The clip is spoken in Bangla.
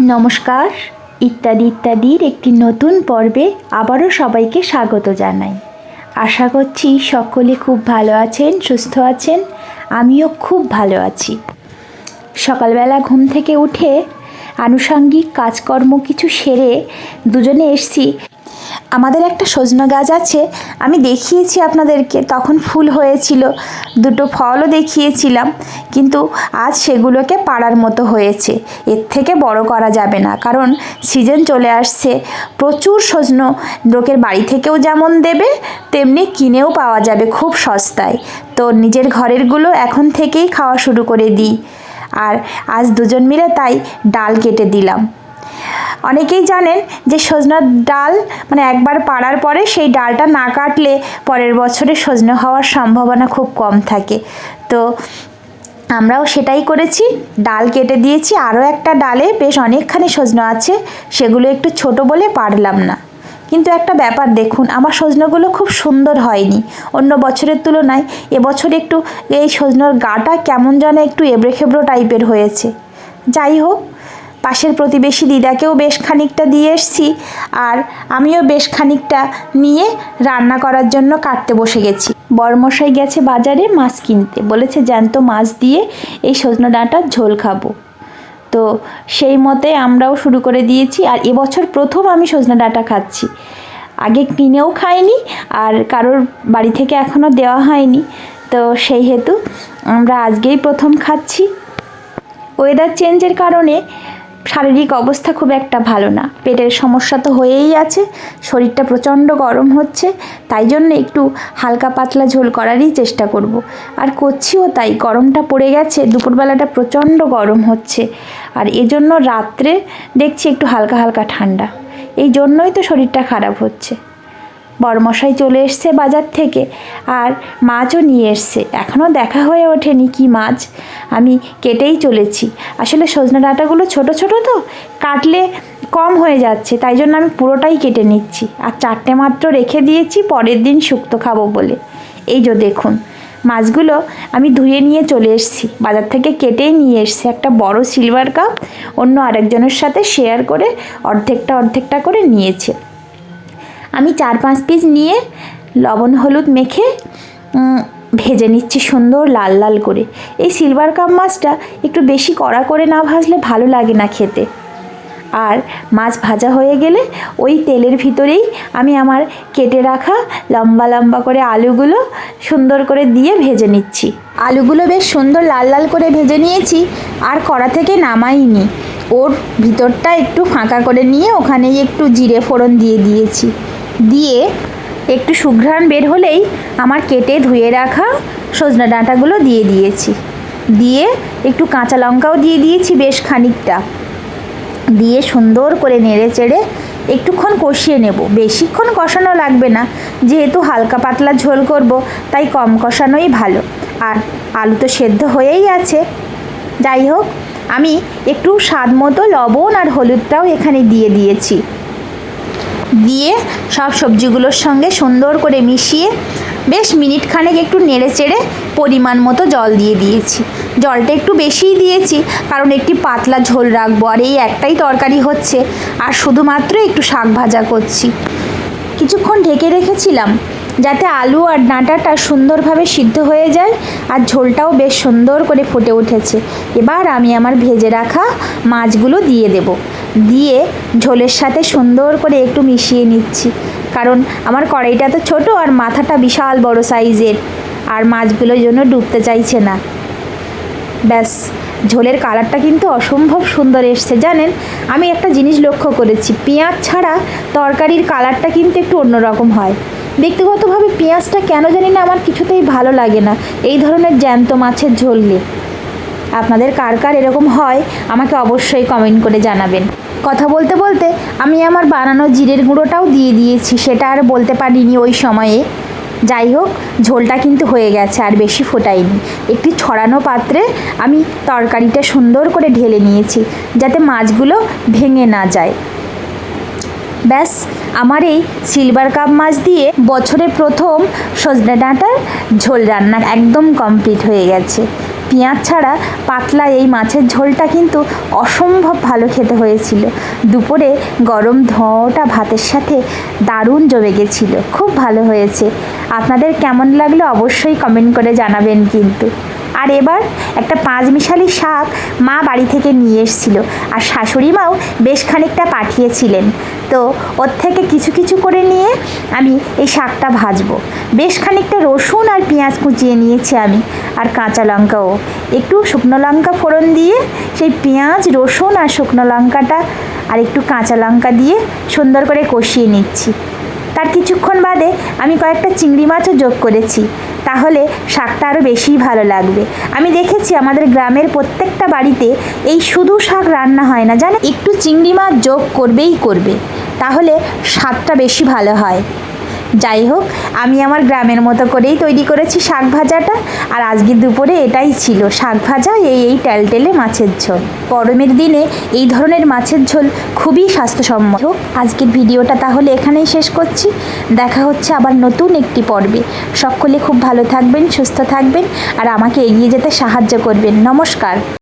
নমস্কার, ইত্যাদি ইত্যাদির একটি নতুন পর্বে আবারও সবাইকে স্বাগত জানাই। আশা করছি সকলে খুব ভালো আছেন, সুস্থ আছেন, আমিও খুব ভালো আছি। সকালবেলা ঘুম থেকে উঠে আনুষঙ্গিক কাজকর্ম কিছু সেরে দুজনে এসছি আমাদের একটা সজনে গাছ আছে, আমি দেখিয়েছি আপনাদেরকে, তখন ফুল হয়েছিল, দুটো ফলও দেখিয়েছিলাম, কিন্তু আজ সেগুলোকে পাড়ার মতো হয়েছে, এর থেকে বড় করা যাবে না, কারণ সিজন চলে আসছে, প্রচুর সজনো লোকের বাড়ি থেকেও যেমন দেবে, তেমনি কিনেও পাওয়া যাবে খুব সস্তায়, তো নিজের ঘরেরগুলো এখন থেকেই খাওয়া শুরু করে দিই, আর আজ দুজন মিলে তাই ডাল কেটে দিলাম। অনেকেই জানেন যে সজনার ডাল মানে একবার পাড়ার পরে সেই ডালটা না কাটলে পরের বছরে সজনে হওয়ার সম্ভাবনা খুব কম থাকে। তো আমরাও সেটাই করেছি, ডাল কেটে দিয়েছি। আরও একটা ডালে বেশ অনেকখানি সজনে আছে, সেগুলো একটু ছোট বলে পারলাম না। কিন্তু একটা ব্যাপার দেখুন, আমার সজনেগুলো খুব সুন্দর হয়নি। অন্য বছরের তুলনায় এবছর একটু এই সজনের গাটা কেমন যেন একটু এবড়ো খেবড়ো টাইপের হয়েছে। যাই হোক পাশের প্রতিবেশী দিদাকেও বেশ খানিকটা দিয়ে এসছি আর আমিও বেশ খানিকটা নিয়ে রান্না করার জন্য কাটতে বসে গেছি। বরমশাই গেছে বাজারে মাছ কিনতে। বলেছে, জ্যান্ত মাছ দিয়ে এই সজনে ডাঁটার ঝোল খাব। তো সেই মতে আমরাও শুরু করে দিয়েছি আর এবছর প্রথম আমি সজনে ডাঁটা খাচ্ছি। আগে কিনেও খাইনি আর কারোর বাড়ি থেকে এখনও দেওয়া হয়নি। তো সেই হেতু আমরা আজকেই প্রথম খাচ্ছি। ওয়েদার চেঞ্জের কারণে শারীরিক অবস্থা খুব একটা ভালো না। পেটের সমস্যা তো হয়েই আছে, শরীরটা প্রচণ্ড গরম হচ্ছে, তাই জন্য একটু হালকা পাতলা ঝোল করারই চেষ্টা করব। আর করছিও তাই, গরমটা পড়ে গেছে, দুপুরবেলাটা প্রচণ্ড গরম হচ্ছে, আর এজন্য রাত্রে দেখছি একটু হালকা হালকা ঠান্ডা। এই জন্যই তো শরীরটা খারাপ হচ্ছে। বড়মশাই চলে এসছে বাজার থেকে আর মাছও নিয়ে এসছে। এখনও দেখা হয়ে ওঠেনি কি মাছ। আমি কেটেই চলেছি। আসলে সজনে ডাঁটাগুলো ছোট ছোট তো, কাটলে কম হয়ে যাচ্ছে, তাই জন্য আমি পুরোটাই কেটে নিচ্ছি। আর চারটে মাত্র রেখে দিয়েছি, পরের দিন শুক্তো খাব বলে। এই যে দেখুন, মাছগুলো আমি ধুয়ে নিয়ে চলে এসেছি। বাজার থেকে কেটেই নিয়ে এসেছি। একটা বড় সিলভার কাপ অন্য আরেকজনের সাথে শেয়ার করে অর্ধেকটা অর্ধেকটা করে নিয়েছে। আমি চার পাঁচ পিস নিয়ে লবণ, হলুদ মেখে ভেজে নিচ্ছি সুন্দর লাল লাল করে। এই সিলভার কাপ মাছটা একটু বেশি কড়া করে না ভাজলে ভালো লাগে না খেতে। আর মাছ ভাজা হয়ে গেলে ওই তেলের ভিতরেই আমি আমার কেটে রাখা লম্বা লম্বা করে আলুগুলো সুন্দর করে দিয়ে ভেজে নিচ্ছি। আলুগুলো বেশ সুন্দর লাল লাল করে ভেজে নিয়েছি, আর কড়া থেকে নামাইনি। ওর ভিতরটা একটু ফাঁকা করে নিয়ে ওখানেই একটু জিরে ফোড়ন দিয়ে দিয়েছি। দিয়ে একটু সুঘ্রাণ বের হলেই আমার কেটে ধুয়ে রাখা সজনা ডাঁটাগুলো দিয়ে দিয়েছি। দিয়ে একটু কাঁচা লঙ্কাও দিয়ে দিয়েছি বেশ খানিকটা। দিয়ে সুন্দর করে নেড়ে চেড়ে একটুক্ষণ কষিয়ে নেব। বেশিক্ষণ কষানো লাগবে না, যেহেতু হালকা পাতলা ঝোল করব, তাই কম কষানোই ভালো। আর আলু তো সেদ্ধ হয়েই আছে। যাই হোক, আমি একটু স্বাদ মতো লবণ আর হলুদটাও এখানে দিয়ে দিয়েছি। দিয়ে সব সবজিগুলোর সঙ্গে সুন্দর করে মিশিয়ে বেশ মিনিট খানেক একটু নেড়ে চেড়ে পরিমাণ মতো জল দিয়ে দিয়েছি। জলটা একটু বেশিই দিয়েছি, কারণ একটি পাতলা ঝোল রাখব আর এই একটাই তরকারি হচ্ছে। আর শুধুমাত্র একটু শাক ভাজা করছি। কিছুক্ষণ ঢেকে রেখেছিলাম যাতে আলু আর ডাঁটাটা সুন্দরভাবে সিদ্ধ হয়ে যায় আর ঝোলটাও বেশ সুন্দর করে ফুটে উঠেছে। এবার আমি আমার ভেজে রাখা মাছগুলো দিয়ে দেব। দিয়ে ঝোলের সাথে সুন্দর করে একটু মিশিয়ে নিচ্ছি। কারণ আমার কড়াইটা তো ছোট আর মাথাটা বিশাল বড় সাইজের। আর মাছগুলোর জন্য ডুবতে চাইছে না। ব্যাস, ঝোলের কালারটা কিন্তু অসম্ভব সুন্দর এসছে। জানেন, আমি একটা জিনিস লক্ষ্য করেছি, পেঁয়াজ ছাড়া তরকারির কালারটা কিন্তু একটু অন্যরকম হয়। ব্যক্তিগতভাবে পেঁয়াজটা কেন জানি না আমার কিছুতেই ভালো লাগে না। এই ধরনের জ্যান্ত মাছের ঝোললে। আপনাদের কার কার এরকম হয়, আমাকে অবশ্যই কমেন্ট করে জানাবেন। কথা বলতে বলতে আমি আমার বানানো জিরের গুঁড়োটাও দিয়ে দিয়েছি, সেটা আর বলতে পারিনি ওই সময়ে। যাই হোক, ঝোলটা কিন্তু হয়ে গেছে, আর বেশি ফোটাইনি। একটি ছড়ানো পাত্রে আমি তরকারিটা সুন্দর করে ঢেলে নিয়েছি, যাতে মাছগুলো ভেঙে না যায়। ব্যাস, আমার এই সিলভার কাপ মাছ দিয়ে বছরের প্রথম সজনে ডাঁটার ঝোল রান্না একদম কমপ্লিট হয়ে গেছে। পেঁয়াজ ছাড়া পাতলা এই মাছের ঝোলটা কিন্তু অসম্ভব ভালো খেতে হয়েছিল। দুপুরে গরম ধোঁয়াটা ভাতের সাথে দারুণ জমে গেছিল। খুব ভালো হয়েছে। আপনাদের কেমন লাগল অবশ্যই কমেন্ট করে জানাবেন কিন্তু। আর এবার একটা পাঁচমিশালি শাক মা বাড়ি থেকে নিয়ে এসেছিল আর শাশুড়ি মাও বেশ খানিকটা পাঠিয়েছিলেন। তো ওর থেকে কিছু কিছু করে নিয়ে আমি এই শাকটা ভাজবো। বেশ খানিকটা রসুন আর পেঁয়াজ কুচিয়ে নিয়েছি আমি আর কাঁচা লঙ্কাও। একটু শুকনো লঙ্কা ফোড়ন দিয়ে সেই পেঁয়াজ, রসুন আর শুকনো লঙ্কাটা আর একটু কাঁচা লঙ্কা দিয়ে সুন্দর করে কষিয়ে নিচ্ছি। তার কিছুক্ষণ বাদে আমি কয়েকটা চিংড়ি মাছও যোগ করেছি। তাহলে শাকটা আরও বেশিই ভালো লাগবে। আমি দেখেছি আমাদের গ্রামের প্রত্যেকটা বাড়িতে এই শুধু শাক রান্না হয় না জানে একটু চিংড়ি মাছ যোগ করবেই করবে। তাহলে স্বাদটা বেশি ভালো হয়। যাই হোক, আমি আমার গ্রামের মতো করেই তৈরি করেছি শাক ভাজাটা, আর আজকে দুপুরে এটাই ছিল। শাক ভাজা, এই এই টেলটেলে মাছের ঝোল। গরমের দিনে এই ধরনের মাছের ঝোল খুবই স্বাস্থ্যসম্মত। আজকের ভিডিওটা তাহলে এখানেই শেষ করছি। দেখা হচ্ছে আবার নতুন একটি পর্বে। সকলে খুব ভালো থাকবেন, সুস্থ থাকবেন, আর আমাকে এগিয়ে যেতে সাহায্য করবেন। নমস্কার।